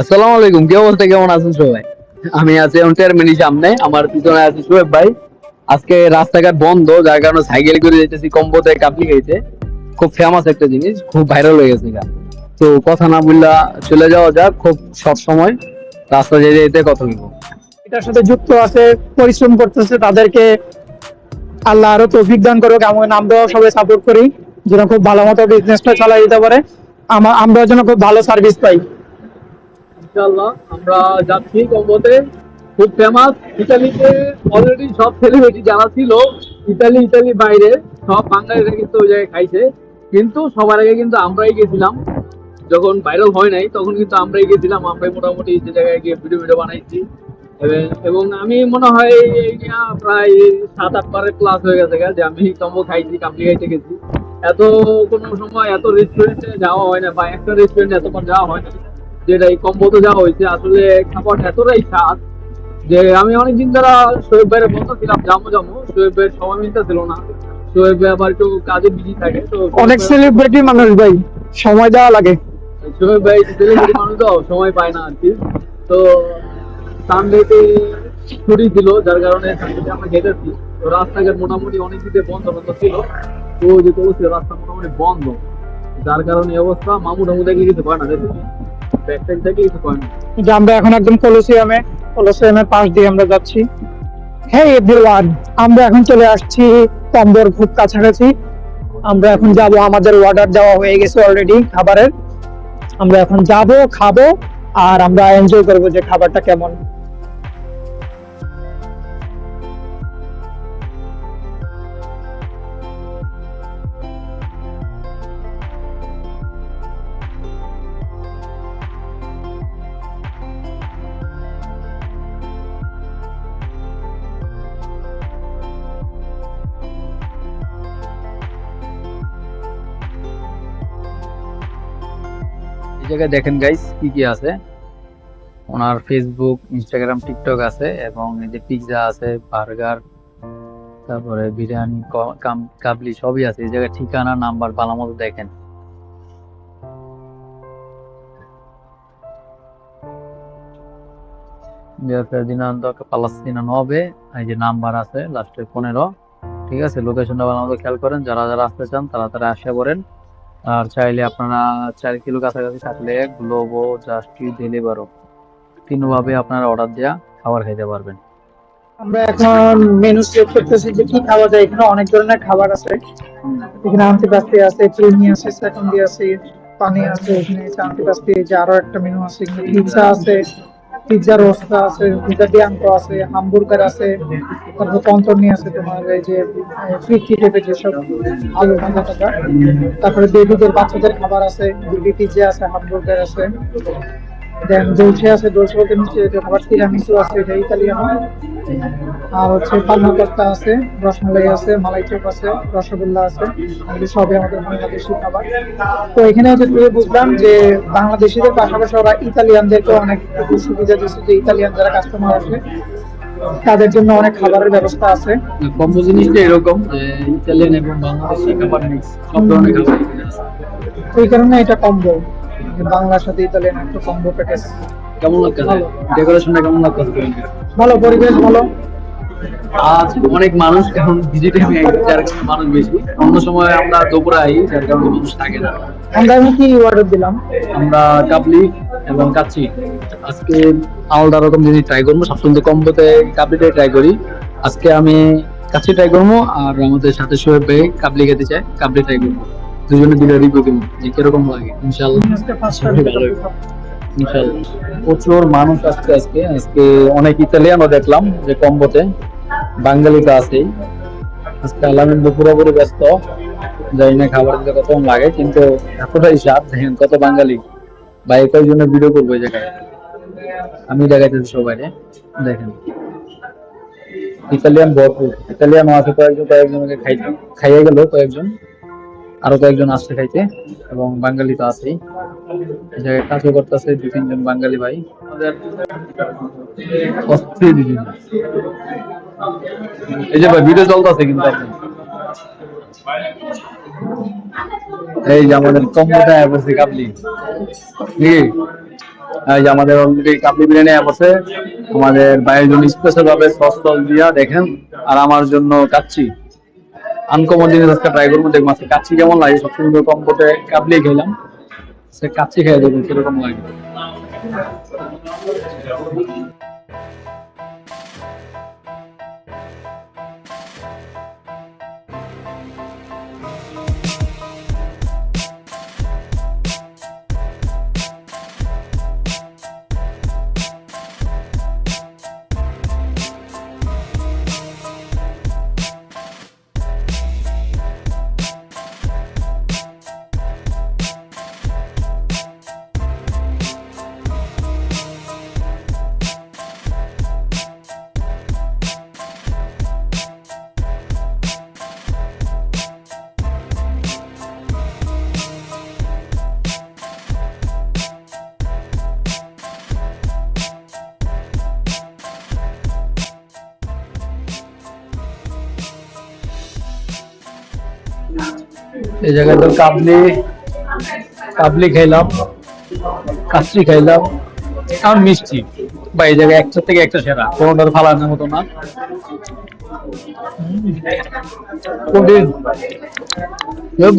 আসসালামু আলাইকুম, কি অবস্থা? কেমন আছেন সবাই? আমি আছি এখন টার্মিনি সামনে, আমার পিছনে আছে সোহেব ভাই। আজকে রাস্তাঘাট বন্ধ, যার কারণে সাইকেল করে যেতেছি কম্বোতে কাপলি খাইতে খুব ফেমাস একটা জিনিস, খুব ভাইরাল হয়ে গেছে গা। তো কথা না বললা চলে যাওয়া যাক, খুব সব সময়। রাস্তা যেতে যেতে কথা বলব। এটার সাথে যুক্ত আছে, পরিশ্রম করতেছে, তাদেরকে আল্লাহ আরও তৌফিক দান করুক এমন আমরাও সবাই সাপোর্ট করি। যেন খুব ভালো মতো বিজনেসটা চালাই দিতে পারে। আমা- আমরাও যেন খুব ভালো সার্ভিস পাই। ইনশাআল্লাহ, আমরা যাচ্ছি কম্বোতে খুব ফেমাস ইতালিতে অলরেডি সব সেলিব্রিটি যারা ছিল, ইতালি ইতালি বাইরে, সব বাঙালিরা কিন্তু ওই জায়গায় খাইছে। কিন্তু সবার আগে কিন্তু আমরাই গেছিলাম। যখন ভাইরাল হয় নাই, তখন কিন্তু আমরাই গেছিলাম। আমরাই মোটামুটি যে জায়গায় গিয়ে ভিডিও ভিডিও বানাইছি। এবং- আমি মনে হয় প্রায় সাত, আট বারের ক্লাস হয়ে গেছে যে আমি কম্বো খাইছি কাপড়ি খাইতে গেছি। এত কোনো সময় এত রেস্টুরেন্টে যাওয়া হয় না, বা একটা রেস্টুরেন্টে এতক্ষণ যাওয়া হয় না। যেটা এই কম্বোতে যাওয়া হয়েছে আসলে খাবার এতটাই স্বাদ যে আমি অনেকদিন ধরা শোয়েব ভাইয়ের বন্ধ ছিলাম জামো জামো। শোয়েব ভাইয়ের সময় মিলতে ছিল না। শোয়েব ভাই আবার একটু কাজে বিজি থাকে তো অনেক সেলিব্রিটি মানুষ ভাই সময় দেওয়া লাগে। শোয়েব ভাই সেলিব্রিটি মানুষ তো সময় পায় না আর কি তো সানডেতে ছুটি ছিল যার কারণে সানডেতে আমরা গেটেছি। তো রাস্তাঘাট মোটামুটি অনেক দিকে বন্ধ বন্ধ ছিল। তো যে রাস্তা মোটামুটি বন্ধ। যার কারণে অবস্থা মামু টামু দেখে কিছু পায় না দেখছি। যে আমরা এখন একদম কলোসিয়ামে, কলোসিয়ামের পাশ দিয়ে আমরা যাচ্ছি। হ্যাঁ এভরিওয়ান আমরা এখন চলে আসছি কম্বোর খুব কাছাকাছি। আমরা এখন যাব, আমাদের অর্ডার দেওয়া হয়ে গেছে অলরেডি খাবারের। আমরা এখন যাব, খাব, আর আমরা এনজয় করব যে খাবারটা কেমন। জায়গায় দেখেন গাইস কি কি আছে? ওনার ফেসবুক ইনস্টাগ্রাম টিকটক আছে এবং এই যে পিৎজা আছে বার্গার তারপরে বিরিয়ানি কাবলি সবই আছে। এই জায়গায় ঠিকানা, নাম্বার ভালো মতো দেখেন 9 এই যে নাম্বার আছে, লাস্টে পনেরো। ঠিক আছে লোকেশনটা ভালো মতো খেয়াল করেন। যারা যারা আসতে চান তারা তারা আসে পড়েন আর চাইলে আপনারা চার কিলো কাছাকাছি থাকলে গ্লোবো জাস্টি ডেলিভারও তিনভাবে আপনারা অর্ডার দেওয়া খাবার খাইতে পারবেন। আমরা এখন মেনু চেক করতেছি যে কি খাওয়া যায়। এখানে অনেক ধরনের খাবার আছে। এখানে আন্টিপাস্তি আছে, চিনি আছে সেকেন্ডি আছে, পানি আছে, এখানে আন্টিপাস্তি যে আরও একটা মেনু আছে পিৎজা আছে। পিৎজা রোস্তা আছে, পিৎজা বিয়াঙ্কো আছে হামবুর্গার আছে, তারপর কন্তর্নি আছে তোমার এই যে ফিফটি টাইপের যেসব আলু ভাজা টাকা তারপরে বেবিদের বাচ্চাদের খাবার আছে বেবি পিৎজা আছে হামবুর্গার আছে। দেন দোলছে আছে বলতে খাবার তিরামিসু আছে এটা ইতালিয়ানো। আর হচ্ছে পান্না কর্তা আছে রসমালাই আছে মালাই চপ আছে রসগোল্লা আছে এগুলি সবই আমাদের বাংলাদেশি খাবার। তো এখানে হচ্ছে তুই বুঝলাম যে বাংলাদেশিদের পাশাপাশি ওরা ইতালিয়ানদেরকে অনেক সুবিধা দিচ্ছে যে ইতালিয়ান যারা কাস্টমার আসে তাদের জন্য অনেক খাবারের ব্যবস্থা আছে। কম্বো জিনিসটা এরকম যে ইতালিয়ান এবং বাংলাদেশি খাবার মিক্স সব ধরনের খাবার এই কারণে এটা কম্বো। বাংলার সাথে ইতালিয়ান একটা কম্বো প্যাকেজ কেমন লাগতেছে ডেকোরেশনটা কেমন লাগতেছে ভালো পরিবেশ ভালো। আজ অনেক মানুষ ভিজিটে যার কারণে মানুষ বেশি। অন্য সময় আমরা দুপুরে আই যার কারণে মানুষ থাকে না। আমরা কি অর্ডার দিলাম? আমরা কাবলি এবং কাচ্চি। আজকে আলাদা রকম জিনিস ট্রাই করব। সবসময় কম্বোতে কাবলিটাই ট্রাই করি। আজকে আমি কাচ্চি ট্রাই করব আর আমাদের সাথে সোহেব ভাই কাবলি খেতে চাই কাবলি ট্রাই করব। দুজনে দিলে রিভিউ দিব। যে কীরকম লাগে ইনশাল্লাহ আজকে ভালো। ইনশাল্লাহ প্রচুর মানুষ আসছে আজকে। আজকে অনেক ইতালিয়ানও দেখলাম যে কম্বোতে। বাঙালি তো আছেই। আজকে আলহামদুলিল্লাহ পুরোপুরি ব্যস্ত। জানি না খাবার দিতে কত লাগে কিন্তু এতটাই স্বাদ দেখেন কত বাঙালি। ভাই কয়জনের ভিডিও করব এই জায়গায়? আমি দেখাইতেছি সবাই দেখেন। ইতালিয়ান ভরপুর। ইতালিয়ান আছে কয়েকজন কয়েকজনকে খাইতে খাইয়ে গেল কয়েকজন। আরও কয়েকজন আসছে খাইতে, এবং বাঙালি তো আছেই। এই জায়গায় কাজও করতেছে দু তিনজন বাঙালি ভাই। এই যে ভাই, ভিডিও চলতেছে কিন্তু আপনার এই যে আমাদের কম্বোটা বসে কাবলি। কি এই যে আমাদের অলরেডি কাপড় বিরিয়ানি আছে আমাদের বাইরের জন্য স্পেশাল ভাবে সস দিয়া দেখেন, আর আমার জন্য কাচ্ছি আনকমন জিনিস আজকে ট্রাই করব, দেখব আজকে কাচ্ছি কেমন লাগে, সবসময় কম কম্পোটে কাবলি খেলাম। সে কাচ্ছি খেয়ে দেখুন কীরকম লাগে। এই জায়গায় তো কাবলি কাবলি খাইলাম কাচ্চি খাইলাম। আর মিষ্টি। বা এই জায়গায় একটা থেকে একটা সেরা। কোনোটার ফালানোর মতো না।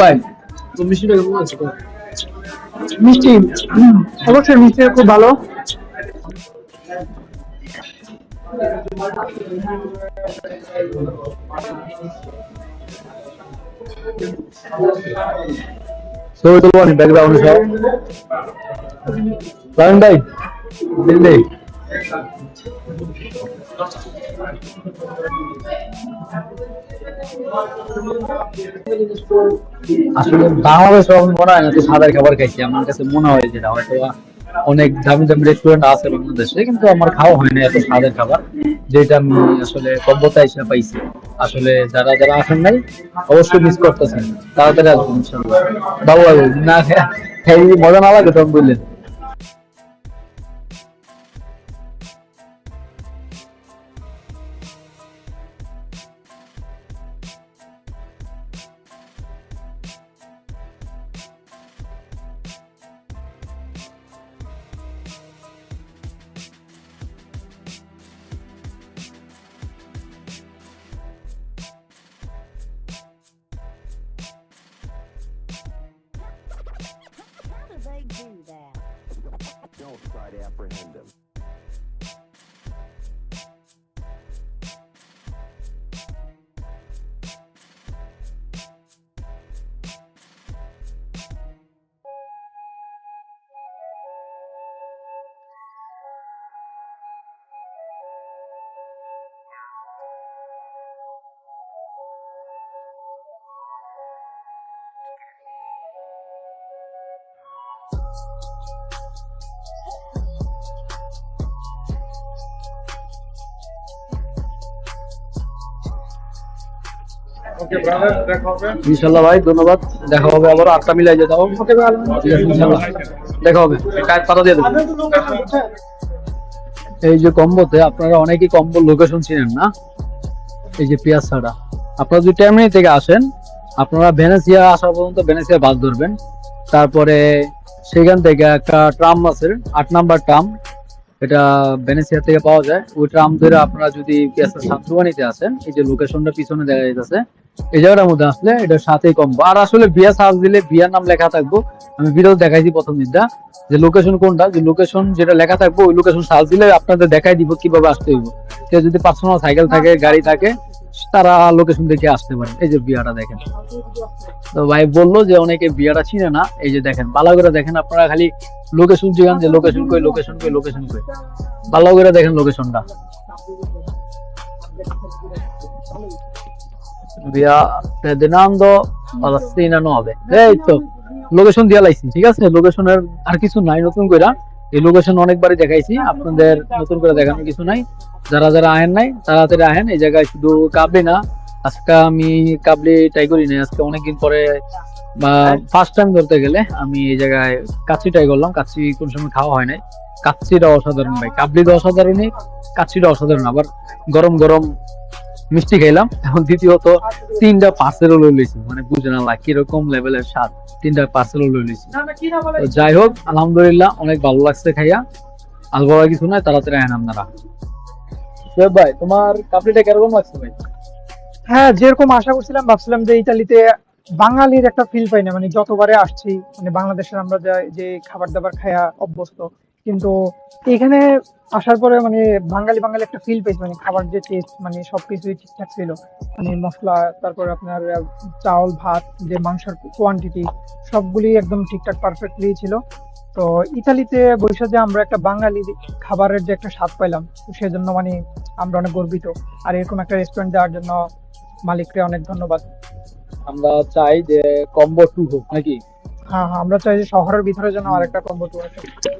ভাই? মিষ্টিটা কেমন আছে মিষ্টি। অবশ্যই মিষ্টি খুব ভালো। ছবি তুলবো নি ব্যাকগ্রাউন্ড সব। রায়ন ভাই, দিল্লি। আসলে বাংলাদেশে আমি মনে হয় না যে সাদার খাবার খাইছি। আমার কাছে মনে হয় যেটা, হয়তো অনেক দামি দামি রেস্টুরেন্ট আছে বাংলাদেশে, কিন্তু আমার খাওয়া হয় না এত স্বাদের খাবার, যেটা আমি আসলে সভ্যতা হিসেবে পাইছি। আসলে যারা যারা আসেন নাই, অবশ্যই মিস করতেছেন। তাড়াতাড়ি আসবেন ইনশাল্লাহ বাবু না মজা না লাগে তখন বললেন। Do that? Don't try to apprehend him. ইনশাল্লাহ ভাই ধন্যবাদ। দেখা হবে আবার আটটা মিলাই যেতে হবে। দেখা হবে। পাতা দিয়ে দেবো। এই যে কম্বোতে আপনারা অনেকেই কম্বো লোকেশন চিনেন না? এই যে পিয়াজ ছাড়া। আপনারা যদি টেমনি থেকে আসেন আপনারা ভেনেসিয়া আসা পর্যন্ত ভেনেসিয়া বাস ধরবেন। তারপরে সেখান থেকে একটা ট্রাম আছে, আট নাম্বার ট্রাম। এটা ভেনেসিয়া থেকে পাওয়া যায়। ওই ট্রাম ধরে আপনারা যদি সাতরুয়ানিতে আসেন এই যে লোকেশনটা পিছনে দেখা যাইতেছে, এই জায়গাটার মধ্যে আসলে এটা সাথেই কম। আর আসলে বিয়া সার্চ দিলে বিয়ার নাম লেখা থাকব। আমি ভিডিও দেখাইছি প্রথম দিনটা, যে লোকেশন কোনটা, যে লোকেশন যেটা লেখা থাকব, ওই লোকেশন সার্চ দিলে আপনাদের দেখাই দিব কীভাবে আসতে হইব। যদি পার্সোনাল সাইকেল থাকে, গাড়ি থাকে তারা লোকেশন দেখে আসতে পারে এই যে বিয়াটা দেখেন। তো ভাই বলল যে অনেকে বিয়াটা চিনে না। এই যে দেখেন ভালো করে দেখেন আপনারা খালি লোকেশন জিগান যে লোকেশন কই লোকেশন কই লোকেশন কই। ভালো করে দেখেন লোকেশনটা 9 এই তো লোকেশন দিয়া লাইছি, ঠিক আছে? লোকেশনের আর কিছু নাই নতুন কইরা। এই লোকেশন অনেকবারই দেখাইছি। আপনাদের নতুন করে দেখানোর কিছু নাই। যারা যারা আহেন নাই, তাড়াতাড়ি আহেন। এই জায়গায় শুধু কাবলি না, আজকে আমি কাবলি ট্রাই করি নাই। আজকে অনেকদিন পরে, বা ফার্স্ট টাইম ধরতে গেলে আমি এই জায়গায় কাচ্চি ট্রাই করলাম। কাচ্চি কোন সময় খাওয়া হয় নাই। কাচ্চিটা অসাধারণ ভাই। কাবলিটা অসাধারণই, কাচ্চিটা অসাধারণ। আবার গরম গরম মিষ্টি খাইলাম। এখন দ্বিতীয়ত তিনটা পার্সেলও লই লইছি মানে বুঝে না কীরকম লেভেলের স্বাদ। তিনটা পার্সেলও লই লইছি তো যাই হোক, আলহামদুলিল্লাহ অনেক ভালো লাগছে খাইয়া। আর বড় কিছু নাই, তাড়াতাড়ি আইন আপনারা। ভাই, তোমার কাপড়িটা কীরকম লাগছে ভাই? হ্যাঁ যেরকম আশা করছিলাম, ভাবছিলাম যে ইতালিতে বাঙালির একটা ফিল পাই না। মানে যতবারে আসছি মানে বাংলাদেশের আমরা যে খাবার দাবার খায়া অভ্যস্ত কিন্তু এখানে আসার পরে মানে বাঙালি বাঙালি একটা ফিল পেয়েছি মানে খাবার যে টেস্ট মানে সবকিছুই ঠিকঠাক ছিল। মানে মশলা তারপর আপনার চাউল ভাত যে মাংসের কোয়ান্টিটি সবগুলি একদম ঠিকঠাক পারফেক্টলি ছিল। তো ইতালিতে বসে যে আমরা একটা বাঙালি খাবারের যে একটা স্বাদ পাইলাম সেজন্য মানে আমরা অনেক গর্বিত। আর এরকম একটা রেস্টুরেন্ট দেওয়ার জন্য মালিককে অনেক ধন্যবাদ। আমরা চাই যে কম্বো টু হোক নাকি? হ্যাঁ হ্যাঁ আমরা চাই যে শহরের ভিতরে যেন আরেকটা কম্বো টু যেন